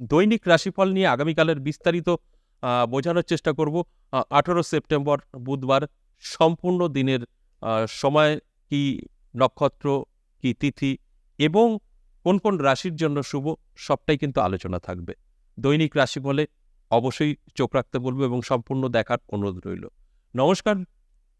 দৈনিক রাশিফল নিয়ে আগামীকালের বিস্তারিত বোঝানোর চেষ্টা করব। আ ১৮ সেপ্টেম্বর বুধবার সম্পূর্ণ দিনের সময় কি নক্ষত্র, কি তিথি এবং কোন, কোন রাশির জন্য শুভ সবটাই কিন্তু আলোচনা থাকবে। দৈনিক রাশিফলে অবশ্যই চোখ রাখতে বলব এবং সম্পূর্ণ দেখার অনুরোধ রইল। নমস্কার,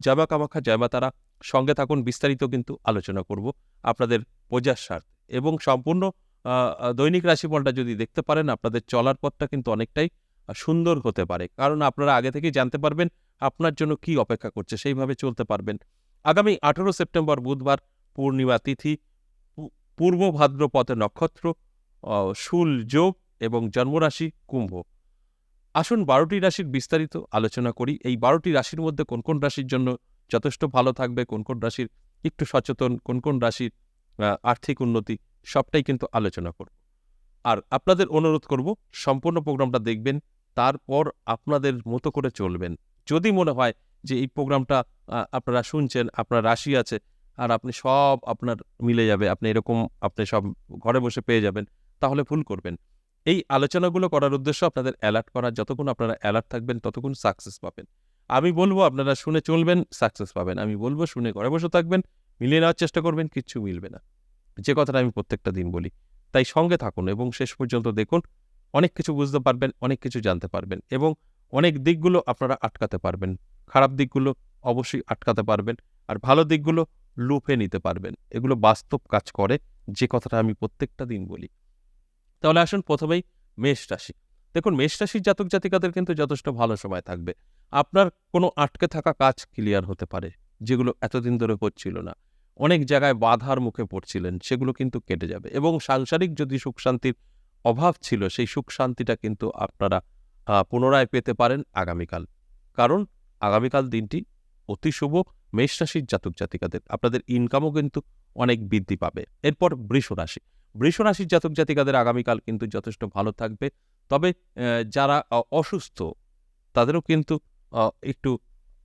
জয় কামাখা কামাখ্যা, জয় মা তারা। সঙ্গে থাকুন বিস্তারিত কিন্তু আলোচনা করব আপনাদের স্বার্থে এবং সম্পূর্ণ দৈনিক রাশিফলটা যদি দেখতে পারেন আপনাদের চলার পথটা কিন্তু অনেকটাই সুন্দর হতে পারে। কারণ আপনারা আগে থেকেই জানতে পারবেন আপনার জন্য কি অপেক্ষা করছে সেইভাবে চলতে পারবেন। আগামী ১৮ সেপ্টেম্বর বুধবার পূর্ণিমা তিথি, পূর্ব ভাদ্রপদে নক্ষত্র, শূল যোগ এবং জন্মরাশি কুম্ভ। আসুন বারোটি রাশির বিস্তারিত আলোচনা করি। এই বারোটি রাশির মধ্যে কোন, কোন রাশির জন্য যথেষ্ট ভালো থাকবে, কোন, কোন রাশির একটু সচেতন, কোন, কোন রাশির আর্থিক উন্নতি সবটাই কিন্তু আলোচনা করব। আর আপনাদের অনুরোধ করব সম্পূর্ণ প্রোগ্রামটা দেখবেন। তারপর আপনাদের মতো করে চলবেন। যদি মনে হয় যে এই প্রোগ্রামটা আপনারা শুনছেন, আপনার রাশি আছে আর আপনি সব আপনার মিলে যাবে, আপনি এরকম আপনি সব ঘরে বসে পেয়ে যাবেন, তাহলে ভুল করবেন। এই আলোচনাগুলো করার উদ্দেশ্য আপনাদের অ্যালার্ট করা। যতক্ষণ আপনারা অ্যালার্ট থাকবেন ততক্ষণ সাকসেস পাবেন। আমি বলব আপনারা শুনে চলবেন, সাকসেস পাবেন। আমি বলব শুনে ঘরে বসে থাকবেন, মিলিয়ে নেওয়ার চেষ্টা করবেন, কিচ্ছু মিলবে না। যে কথাটা আমি প্রত্যেকটা দিন বলি। তাই সঙ্গে থাকুন এবং শেষ পর্যন্ত দেখুন। অনেক কিছু বুঝতে পারবেন, অনেক কিছু জানতে পারবেন এবং অনেক দিকগুলো আপনারা আটকাতে পারবেন। খারাপ দিকগুলো অবশ্যই আটকাতে পারবেন। আর ভালো দিকগুলো লুফে নিতে পারবেন। এগুলো বাস্তব কাজ করে যে কথাটা আমি প্রত্যেকটা দিন বলি। তাহলে আসুন প্রথমেই মেষ রাশি। দেখুন মেষ রাশির জাতক জাতিকাদের কিন্তু যথেষ্ট ভালো সময় থাকবে। আপনার কোনো আটকে থাকা কাজ ক্লিয়ার হতে পারে, যেগুলো এতদিন ধরে হচ্ছিল না। অনেক জায়গায় বাধার মুখে পড়ছিলেন, সেগুলো কিন্তু কেটে যাবে এবং সাংসারিক যদি সুখ শান্তির অভাব ছিল, সেই সুখ শান্তিটা কিন্তু আপনারা পুনরায় পেতে পারেন আগামীকাল। কারণ আগামীকাল দিনটি অতি শুভ মেষ রাশির জাতক জাতিকাদের। আপনাদের ইনকামও কিন্তু অনেক বৃদ্ধি পাবে। এরপর বৃষ রাশি। বৃষ রাশির জাতক জাতিকাদের আগামীকাল কিন্তু যথেষ্ট ভালো থাকবে। তবে যারা অসুস্থ তাদেরও কিন্তু একটু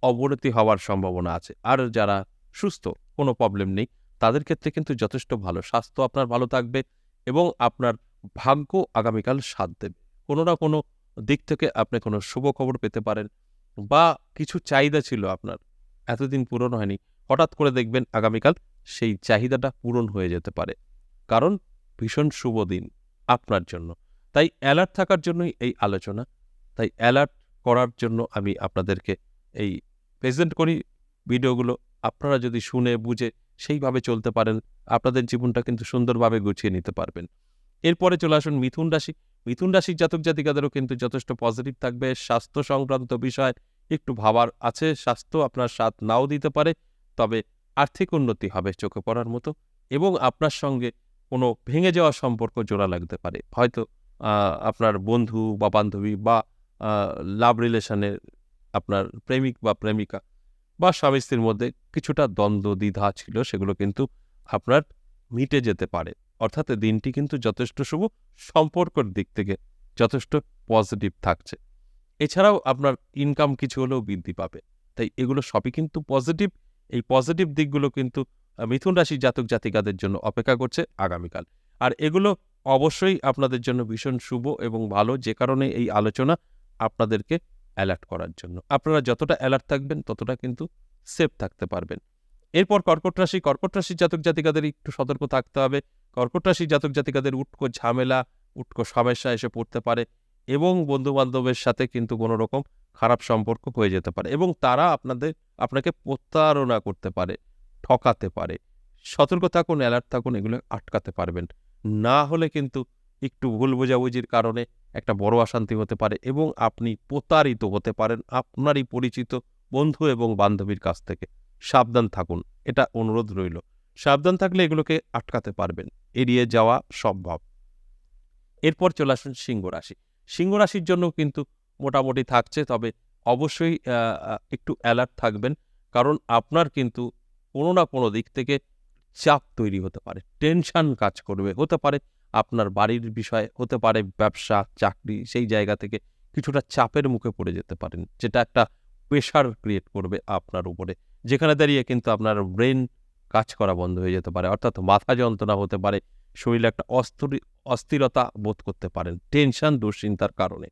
অবনতি হওয়ার সম্ভাবনা আছে। আর যারা সুস্থ, কোনো প্রবলেম নেই। তাদের ক্ষেত্রে কিন্তু যথেষ্ট ভালো। স্বাস্থ্য আপনার ভালো থাকবে এবং আপনার ভাগ্য আগামীকাল সাথ দেবে। কোনো না কোনো দিক থেকে আপনি কোনো শুভ খবর পেতে পারেন বা কিছু চাহিদা ছিল আপনার, এতদিন পূরণ হয়নি। হঠাৎ করে দেখবেন আগামীকাল সেই চাহিদাটা পূরণ হয়ে যেতে পারে। কারণ ভীষণ শুভ দিন আপনার জন্য। তাই অ্যালার্ট থাকার জন্যই এই আলোচনা। তাই অ্যালার্ট করার জন্য আমি আপনাদেরকে এই প্রেজেন্ট করি ভিডিওগুলো। আপনারা যদি শুনে বুঝে সেইভাবে চলতে পারেন, আপনাদের জীবনটা কিন্তু সুন্দরভাবে গুছিয়ে নিতে পারবেন। এরপরে চলে আসুন মিথুন রাশি। মিথুন রাশির জাতক জাতিকাদেরও কিন্তু যথেষ্ট পজিটিভ থাকবে। স্বাস্থ্য সংক্রান্ত বিষয় একটু ভাবার আছে। স্বাস্থ্য আপনার সাথ নাও দিতে পারে। তবে আর্থিক উন্নতি হবে চোখে পড়ার মতো এবং আপনার সঙ্গে কোনো ভেঙে যাওয়া সম্পর্ক জোড়া লাগতে পারে। হয়তো আপনার বন্ধু বা বান্ধবী বা লাভ রিলেশনের আপনার প্রেমিক বা প্রেমিকা বা স্বামী-স্ত্রীর মধ্যে কিছুটা দ্বন্দ্ব, দ্বিধা ছিল সেগুলো কিন্তু আপনার মিটে যেতে পারে। অর্থাৎ দিনটি কিন্তু যথেষ্ট শুভ। সম্পর্কের দিক থেকে যথেষ্ট পজিটিভ থাকছে। এছাড়াও আপনার ইনকাম কিছু হলেও বৃদ্ধি পাবে। তাই এগুলো সবই কিন্তু পজিটিভ। এই পজিটিভ দিকগুলো কিন্তু মিথুন রাশির জাতক জাতিকাদের জন্য অপেক্ষা করছে আগামীকাল। আর এগুলো অবশ্যই আপনাদের জন্য ভীষণ শুভ এবং ভালো যে কারণে এই আলোচনা আপনাদেরকে অ্যালার্ট করার জন্য। আপনারা যতটা অ্যালার্ট থাকবেন ততটা কিন্তু সেফ থাকতে পারবেন। এরপর কর্কট রাশি। কর্কট রাশির জাতক জাতিকাদের একটু সতর্ক থাকতে হবে। কর্কট রাশির জাতক জাতিকাদের উটকো ঝামেলা, উটকো সমস্যা এসে পড়তে পারে এবং বন্ধু-বান্ধবের সাথে কিন্তু কোনো রকম খারাপ সম্পর্ক হয়ে যেতে পারে এবং তারা আপনাদের আপনাকে প্রতারণা করতে পারে, ঠকাতে পারে। সতর্ক থাকুন, অ্যালার্ট থাকুন, এগুলো আটকাতে পারবেন। না হলে কিন্তু একটু ভুল বোঝাবুঝির কারণে একটা বড় অশান্তি হতে পারে এবং আপনি প্রতারিত হতে পারেন আপনারই পরিচিত বন্ধু এবং বান্ধবীর কাছ থেকে। সাবধান থাকুন। এটা অনুরোধ রইল। সাবধান থাকলে এগুলোকে আটকাতে পারবেন। এড়িয়ে যাওয়া সম্ভব। এরপর চলে আসুন সিংহ রাশি। সিংহ রাশির জন্যও কিন্তু মোটামুটি থাকছে। তবে অবশ্যই একটু অ্যালার্ট থাকবেন। কারণ আপনার কিন্তু কোনো না কোনো দিক থেকে চাপ তৈরি হতে পারে। টেনশন কাজ করবে। হতে পারে আপনার বাড়ির বিষয়, হতে পারে ব্যবসা, চাকরি সেই জায়গা থেকে কিছুটা চাপের মুখে পড়ে যেতে পারেন। যেটা একটা প্রেশার ক্রিয়েট করবে আপনার উপরে। যেখানে দাঁড়িয়ে কিন্তু আপনার ব্রেইন কাজ করা বন্ধ হয়ে যেতে পারে। অর্থাৎ মাথা যন্ত্রণা হতে পারে। শরীরে একটা অস্থির অস্থিরতা বোধ করতে পারেন টেনশন দুশ্চিন্তার কারণে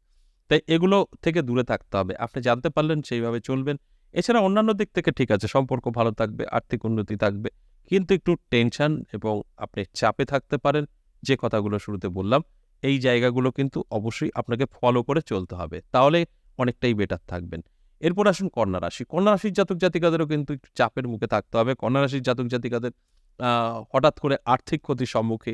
তাই এগুলো থেকে দূরে থাকতে হবে আপনি জানতে পারলেন সেইভাবে চলবেন এছাড়া অন্যান্য দিক থেকে ঠিক আছে সম্পর্ক ভালো থাকবে আর্থিক উন্নতি থাকবে কিন্তু একটু টেনশন এবং আপনি চাপে থাকতে পারেন যে কথাগুলো শুরুতে বললাম, এই জায়গাগুলো কিন্তু অবশ্যই আপনাকে ফলো করে চলতে হবে। তাহলে অনেকটাই বেটার থাকবেন। এরপর আসুন কন্যা রাশি। কন্যা রাশির জাতক জাতিকাদেরও কিন্তু একটু চাপের মুখে থাকতে হবে। কন্যা রাশির জাতক জাতিকাদের হঠাৎ করে আর্থিক ক্ষতির সম্মুখে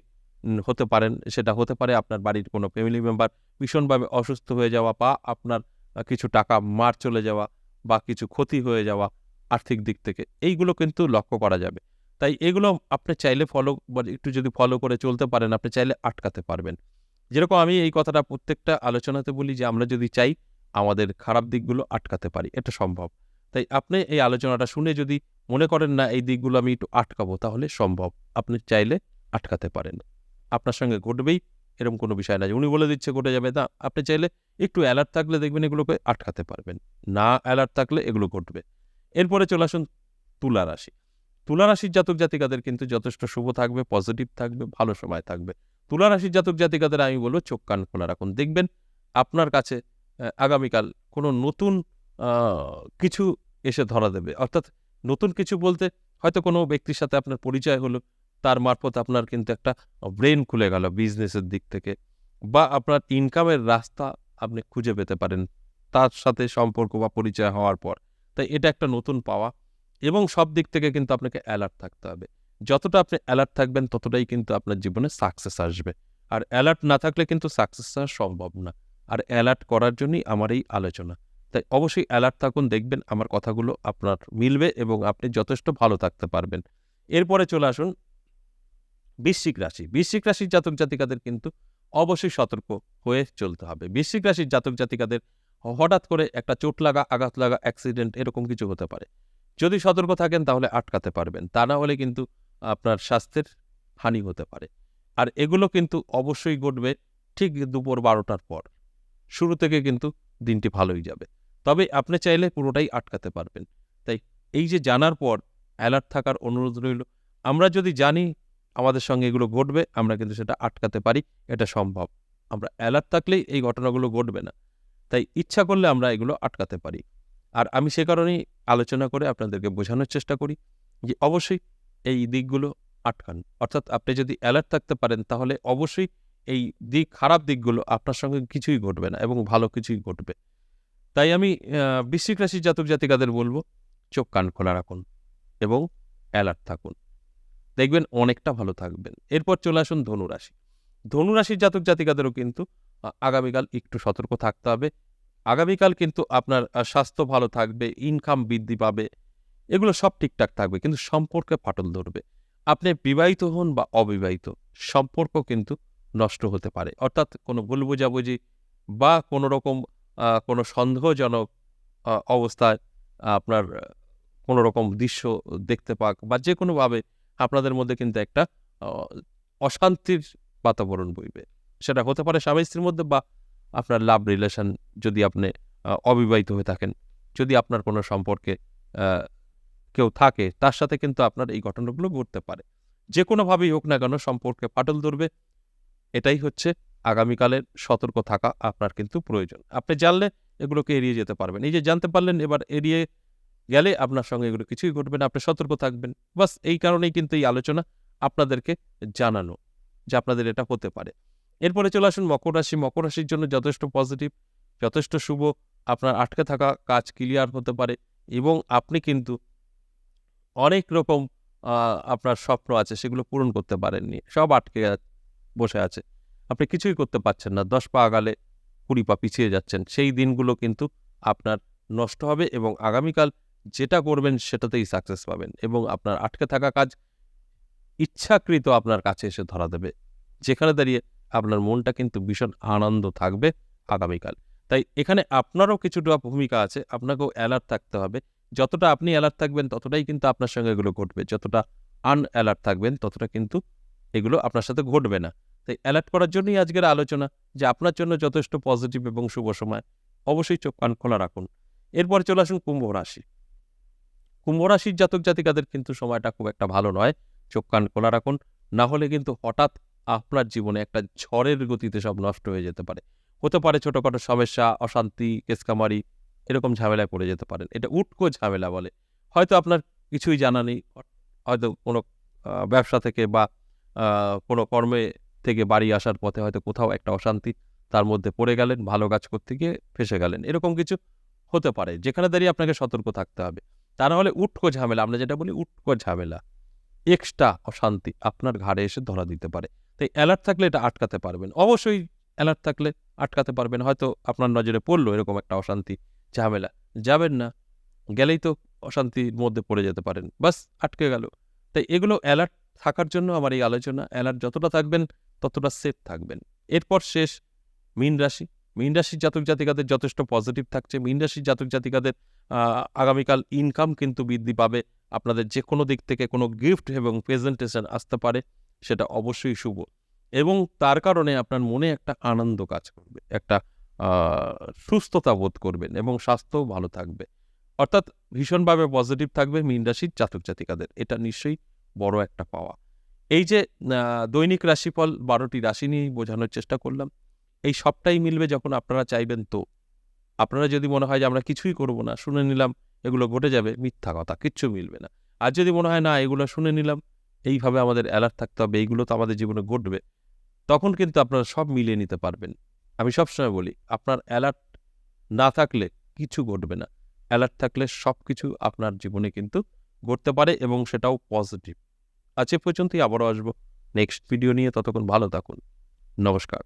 হতে পারেন। সেটা হতে পারে আপনার বাড়ির কোনো ফ্যামিলি মেম্বার ভীষণভাবে অসুস্থ হয়ে যাওয়া বা আপনার কিছু টাকা মার চলে যাওয়া বা কিছু ক্ষতি হয়ে যাওয়া আর্থিক দিক থেকে। এইগুলো কিন্তু লক্ষ্য করা যাবে। তাই এগুলো আপনি চাইলে ফলো একটু যদি ফলো করে চলতে পারেন, আপনি চাইলে আটকাতে পারবেন। যেরকম আমি এই কথাটা প্রত্যেকটা আলোচনাতে বলি যে, আমরা যদি চাই আমাদের খারাপ দিকগুলো আটকাতে পারি, এটা সম্ভব। তাই আপনি এই আলোচনাটা শুনে যদি মনে করেন, না, এই দিকগুলো আমি একটু আটকাবো, তাহলে সম্ভব। আপনি চাইলে আটকাতে পারেন। আপনার সঙ্গে ঘটবেই, এরকম কোনো বিষয় না যে, উনি বলে দিচ্ছে ঘটে যাবে। না, আপনি চাইলে একটু অ্যালার্ট থাকলে দেখবেন এগুলোকে আটকাতে পারবেন। না অ্যালার্ট থাকলে এগুলো ঘটবে। এরপরে চলে আসুন তুলা রাশি। তুলা রাশির জাতক জাতিকাদের কিন্তু যথেষ্ট শুভ থাকবে পজিটিভ থাকবে, ভালো সময় থাকবে। তুলা রাশির জাতক জাতিকাদের আমি বলব চোখ কান খোলা রাখুন। দেখবেন আপনার কাছে আগামীকাল কোনো নতুন কিছু এসে ধরা দেবে। অর্থাৎ নতুন কিছু বলতে হয়তো কোনো ব্যক্তির সাথে আপনার পরিচয় হলো, তার মারফত আপনার কিন্তু একটা ব্রেন খুলে গেল বিজনেসের দিক থেকে। বা আপনার ইনকামের রাস্তা আপনি খুঁজে পেতে পারেন, তার সাথে সম্পর্ক বা পরিচয় হওয়ার পর। তাই এটা একটা নতুন পাওয়া। এবং সব দিক থেকে কিন্তু আপনাকে অ্যালার্ট থাকতে হবে। যতটা আপনি অ্যালার্ট থাকবেন, ততটাই কিন্তু আপনার জীবনে সাকসেস আসবে। আর অ্যালার্ট না থাকলে কিন্তু সাকসেস হওয়া সম্ভব না। আর অ্যালার্ট করার জন্যই আমার এই আলোচনা। তাই অবশ্যই অ্যালার্ট থাকুন, দেখবেন আমার কথাগুলো আপনার মিলবে এবং আপনি যথেষ্ট ভালো থাকতে পারবেন। এরপরে চলে আসুন বৃশ্চিক রাশি। বৃশ্চিক রাশির জাতক জাতিকাদের কিন্তু অবশ্যই সতর্ক হয়ে চলতে হবে। বৃশ্চিক রাশির জাতক জাতিকাদের হঠাৎ করে একটা চোট লাগা, আঘাত লাগা অ্যাক্সিডেন্ট এরকম কিছু হতে পারে। যদি সতর্ক থাকেন, তাহলে আটকাতে পারবেন। তা না হলে কিন্তু আপনার স্বাস্থ্যের হানি হতে পারে। আর এগুলো কিন্তু অবশ্যই ঘটবে ঠিক দুপুর বারোটার পর। শুরু থেকে কিন্তু দিনটি ভালোই যাবে। তবে আপনি চাইলে পুরোটাই আটকাতে পারবেন। তাই এই যে জানার পর অ্যালার্ট থাকার অনুরোধ রইল, আমরা যদি জানি আমাদের সঙ্গে এগুলো ঘটবে, আমরা কিন্তু সেটা আটকাতে পারি, এটা সম্ভব। আমরা অ্যালার্ট থাকলেই এই ঘটনাগুলো ঘটবে না। তাই ইচ্ছা করলে আমরা এগুলো আটকাতে পারি। আর আমি সে কারণেই আলোচনা করে আপনাদেরকে বোঝানোর চেষ্টা করি যে অবশ্যই এই দিকগুলো আটকান। অর্থাৎ আপনি যদি অ্যালার্ট থাকতে পারেন, তাহলে অবশ্যই এই দিক খারাপ দিকগুলো আপনার সঙ্গে কিছুই ঘটবে না এবং ভালো কিছুই ঘটবে। তাই আমি বৃশ্চিক রাশির জাতক জাতিকাদের বলব, চোখ কান খোলা রাখুন এবং অ্যালার্ট থাকুন। দেখবেন অনেকটা ভালো থাকবেন। এরপর চলে আসুন ধনুরাশি ধনুরাশির জাতক জাতিকাদেরও কিন্তু আগামীকাল একটু সতর্ক থাকতে হবে। আগামীকাল কিন্তু আপনার স্বাস্থ্য ভালো থাকবে ইনকাম বৃদ্ধি পাবে, এগুলো সব ঠিকঠাক থাকবে, কিন্তু সম্পর্কে ফাটল ধরবে। আপনি বিবাহিত হন বা অবিবাহিত, সম্পর্ক কিন্তু নষ্ট হতে পারে। অর্থাৎ কোনো ভুল বোঝাবুঝি বা কোনো রকম কোনো সন্দেহজনক অবস্থায় আপনার কোনো রকম দৃশ্য দেখতে পাক বা যে কোনোভাবে আপনাদের মধ্যে কিন্তু একটা অশান্তির বাতাবরণ বইবে। সেটা হতে পারে স্বামী স্ত্রীর মধ্যে বা আপনার লাভ রিলেশন যদি আপনি অবিবাহিত হয়ে থাকেন, যদি আপনার কোনো সম্পর্কে কেউ থাকে, তার সাথে কিন্তু আপনার এই ঘটনাগুলো ঘটতে পারে। যে কোনোভাবেই হোক না কেন সম্পর্কে ফাটল ধরবে। এটাই হচ্ছে আগামীকালের সতর্ক থাকা আপনার কিন্তু প্রয়োজন। আপনি জানলে এগুলোকে এড়িয়ে যেতে পারবেন। এই যে জানতে পারলেন, এবার এড়িয়ে গেলে আপনার সঙ্গে এগুলো কিছুই ঘটবে না। আপনি সতর্ক থাকবেন। বাস এই কারণেই কিন্তু এই আলোচনা আপনাদেরকে জানানো যে আপনাদের এটা হতে পারে। এরপরে চলে আসুন মকর রাশি। মকর রাশির জন্য যথেষ্ট পজিটিভ যথেষ্ট শুভ। আপনার আটকে থাকা কাজ ক্লিয়ার হতে পারে এবং আপনি কিন্তু অনেক রকম আপনার স্বপ্ন আছে সেগুলো পূরণ করতে পারেননি। সব আটকে বসে আছে। আপনি কিছুই করতে পারছেন না। দশ পা আগালে কুড়ি পা পিছিয়ে যাচ্ছেন। সেই দিনগুলো কিন্তু আপনার নষ্ট হবে এবং আগামীকাল যেটা করবেন সেটাতেই সাকসেস পাবেন এবং আপনার আটকে থাকা কাজ ইচ্ছাকৃত আপনার কাছে এসে ধরা দেবে। যেখানে দাঁড়িয়ে আপনার মনটা কিন্তু ভীষণ আনন্দ থাকবে আগামীকাল। তাই এখানে আপনারও কিছুটা ভূমিকা আছে, আপনাকেও অ্যালার্ট থাকতে হবে। যতটা আপনি অ্যালার্ট থাকবেন, ততটাই কিন্তু আপনার সঙ্গে এগুলো ঘটবে। যতটা আনঅ্যালার্ট থাকবেন, ততটা কিন্তু এগুলো আপনার সাথে ঘটবে না। তাই অ্যালার্ট করার জন্যই আজকের আলোচনা, যে আপনার জন্য যথেষ্ট পজিটিভ এবং শুভ সময়, অবশ্যই চোখ কান খোলা রাখুন। এরপর চলে আসুন কুম্ভ রাশি। কুম্ভ রাশির জাতক জাতিকাদের কিন্তু সময়টা খুব একটা ভালো নয়। চোখ কান খোলা রাখুন। না হলে কিন্তু হঠাৎ আপনার জীবনে একটা ঝড়ের গতিতে সব নষ্ট হয়ে যেতে পারে। হতে পারে ছোটোখাটো সমস্যা, অশান্তি, কেসকামারি, এরকম ঝামেলায় পড়ে যেতে পারেন। এটা উটকো ঝামেলা বলে। হয়তো আপনার কিছুই জানা নেই হয়তো কোনো ব্যবসা থেকে বা কোনো কর্মে থেকে বাড়ি আসার পথে হয়তো কোথাও একটা অশান্তি তার মধ্যে পড়ে গেলেন, ভালো কাজ করতে গিয়ে ফেসে গেলেন। এরকম কিছু হতে পারে। যেখানে দাঁড়িয়ে আপনাকে সতর্ক থাকতে হবে। তা না হলে উটকো ঝামেলা, আমরা যেটা বলি উটকো ঝামেলা। এক্সট্রা অশান্তি আপনার ঘাড়ে এসে ধরা দিতে পারে। তাই অ্যালার্ট থাকলে এটা আটকাতে পারবেন। অবশ্যই অ্যালার্ট থাকলে আটকাতে পারবেন। হয়তো আপনার নজরে পড়ল এরকম একটা অশান্তি, ঝামেলা। যাবেন না, গেলেই তো অশান্তির মধ্যে পড়ে যেতে পারেন। বাস, আটকে গেল। তাই এগুলো অ্যালার্ট থাকার জন্য আমার এই আলোচনা অ্যালার্ট যতটা থাকবেন, ততটা সেফ থাকবেন। এরপর শেষ, মীন রাশি। মীন রাশির জাতক জাতিকাদের যথেষ্ট পজিটিভ থাকছে। মীন রাশির জাতক জাতিকাদের আগামীকাল ইনকাম কিন্তু বৃদ্ধি পাবে। আপনাদের যে কোনো দিক থেকে কোনো গিফট এবং প্রেজেন্টেশন আসতে পারে। সেটা অবশ্যই শুভ। এবং তার কারণে আপনার মনে একটা আনন্দ কাজ করবে, একটা সুস্থতা বোধ করবেন এবং স্বাস্থ্যও ভালো থাকবে। অর্থাৎ ভীষণভাবে পজিটিভ থাকবে মীন রাশির জাতক জাতিকাদের। এটা নিশ্চয়ই বড় একটা পাওয়া। এই যে দৈনিক রাশিফল বারোটি রাশি নিয়েই বোঝানোর চেষ্টা করলাম। এই সবটাই মিলবে যখন আপনারা চাইবেন তো। আপনারা যদি মনে হয় যে আমরা কিছুই করব না, শুনে নিলাম, এগুলো ঘটে যাবে, মিথ্যা কথা, কিচ্ছু মিলবে না। আর যদি মনে হয় না, এগুলো শুনে নিলাম এইভাবে আমাদের অ্যালার্ট থাকতে হবে, এইগুলো তো আমাদের জীবনে ঘটবে। তখন কিন্তু আপনারা সব মিলিয়ে নিতে পারবেন। আমি সবসময় বলি, আপনার অ্যালার্ট না থাকলে কিছু ঘটবে না। অ্যালার্ট থাকলে সব কিছু আপনার জীবনে কিন্তু ঘটতে পারে এবং সেটাও পজিটিভ আজ এ পর্যন্তই, আবারও আসব। নেক্সট ভিডিও নিয়ে, ততক্ষণ ভালো থাকুন। নমস্কার।